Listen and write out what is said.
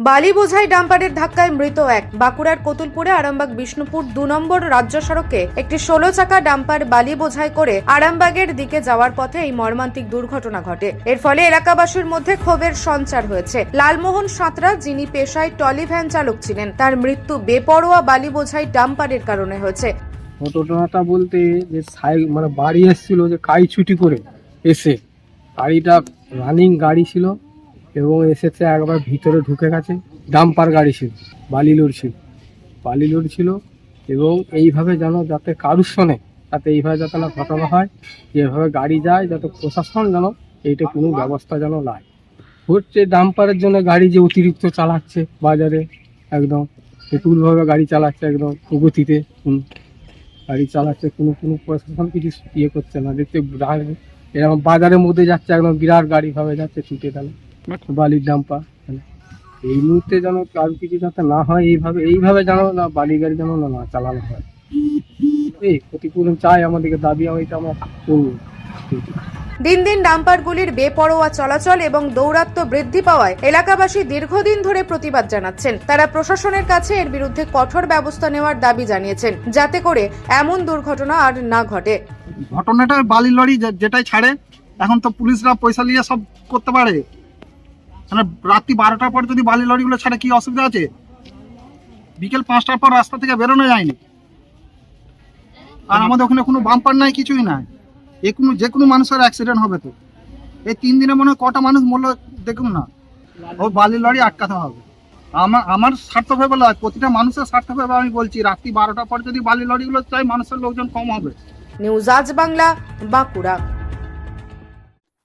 বালি বোঝাই ডাম্পারের ধাক্কায় মৃত এক। বাঁকুড়ার কতুলপুরে আরামবাগ বিষ্ণুপুর দু নম্বর রাজ্য সড়কে একটি ষোলো চাকা ডাম্পার বালি বোঝাই করে আরামবাগের দিকে যাওয়ার পথে এই মর্মান্তিক দুর্ঘটনা ঘটে। এর ফলে এলাকাবাসীর মধ্যে ক্ষোভের সঞ্চার হয়েছে। লালমোহন সাঁতরা, যিনি পেশায় টলি ভ্যান চালক ছিলেন, তার মৃত্যু বেপরোয়া বালি বোঝাই ডাম্পারের কারণে হয়েছে। ঘটনাটা বলতে যে মানে বাড়ি এসেছিল যে কাই ছুটি করে এসে। গাড়িটা রানিং গাড়ি ছিল। এবং এসেছে একবার ভিতরে ঢুকে গেছে। ডাম্পার গাড়ি ছিল বালি লোড ছিল। বালি লোড ছিল এবং এইভাবে যেন যাতে কারুর শোনে তাতে এইভাবে যাতে না ঘটনা হয়, যেভাবে গাড়ি যায়, যাতে প্রশাসন যেন এইটা কোনো ব্যবস্থা যেন নেয়। হচ্ছে ডাম্পারের জন্য গাড়ি যে অতিরিক্ত চালাচ্ছে বাজারে, একদম বিপুলভাবে গাড়ি চালাচ্ছে একদম গতিতে হুম। গাড়ি চালাচ্ছে কোনো কোনো প্রশাসন কিছু ইয়ে করছে না, দেখতে এরকম বাজারের মধ্যে যাচ্ছে একদম বিরাট গাড়ি ভাবে যাচ্ছে ছুটে গেল। বালির ডাম্পা এই মুহূর্তে যেন কারও কিছু যাতে না হয় এইভাবে এইভাবে যেন না বালি গাড়ি যেন না চালানো হয়। এই ক্ষতিপূরণ চাই আমাদেরকে দাবি হয়তো আমরা করব। দিন দিন ডাম্পারগুলির বেপরোয়া চলাচল এবং দৌরাত্ম্য বৃদ্ধি পাওয়ায় এলাকাবাসী দীর্ঘদিন ধরে প্রতিবাদ জানাচ্ছেন। তারা প্রশাসনের কাছে এর বিরুদ্ধে কঠোর ব্যবস্থা নেওয়ার দাবি জানিয়েছেন যাতে করে এমন দুর্ঘটনা আর না ঘটে। ঘটনাটা বালি লরি যেটাই ছাড়ে এখন তো পুলিশরা পয়সা নিয়ে সব করতে পারে। মানে রাত্রি বারোটার পর যদি বালি লরিগুলো ছাড়ে, কি অসুবিধা আছে? বিকেল পাঁচটার পর রাস্তা থেকে বেরোনো যায়নি। আর আমাদের ওখানে কোনো বাম্পার নাই, কিছুই নাই। এ কোনো, যে কোনো মানুষের অ্যাক্সিডেন্ট হবে তো। এই তিন দিনে মনে হয় কটা মানুষ মরলো, দেখুন না। ও বালি লরি আটকাতে হবে। আমার আমার স্বার্থ ভেবে নয় প্রতিটা মানুষের স্বার্থ ভেবে আমি বলছি, রাত্রি বারোটার পর যদি বালি লরিগুলো চাই মানুষের লোকজন কম হবে। নিউজ আজ বাংলা, বাঁকুড়া।